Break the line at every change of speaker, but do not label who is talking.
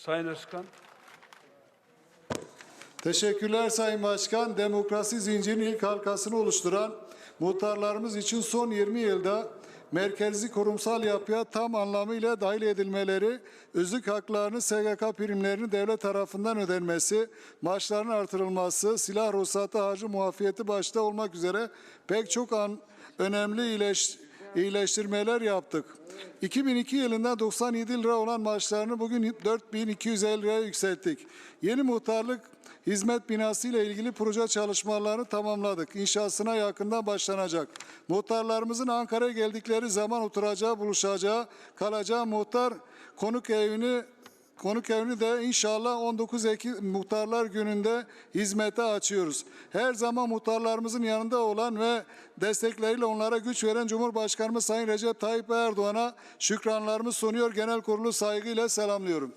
Sayın Özkan.
Teşekkürler Sayın Başkan. Demokrasi zincirinin ilk halkasını oluşturan muhtarlarımız için son 20 yılda merkezi kurumsal yapıya tam anlamıyla dahil edilmeleri, özlük haklarını SGK primlerini devlet tarafından ödenmesi, maaşların artırılması, silah ruhsatı, harcı muafiyeti başta olmak üzere pek çok an önemli iyileş, iyileştirmeler yaptık. 2002 yılında 97 lira olan maaşlarını bugün 4250 liraya yükselttik. Yeni muhtarlık hizmet binası ile ilgili proje çalışmalarını tamamladık. İnşasına yakında başlanacak. Muhtarlarımızın Ankara'ya geldikleri zaman oturacağı, buluşacağı, kalacağı muhtar konuk evini Konuk evini de inşallah 19 Ekim Muhtarlar Günü'nde hizmete açıyoruz. Her zaman muhtarlarımızın yanında olan ve destekleriyle onlara güç veren Cumhurbaşkanımız Sayın Recep Tayyip Erdoğan'a şükranlarımı sunuyor. Genel kurulu saygıyla selamlıyorum.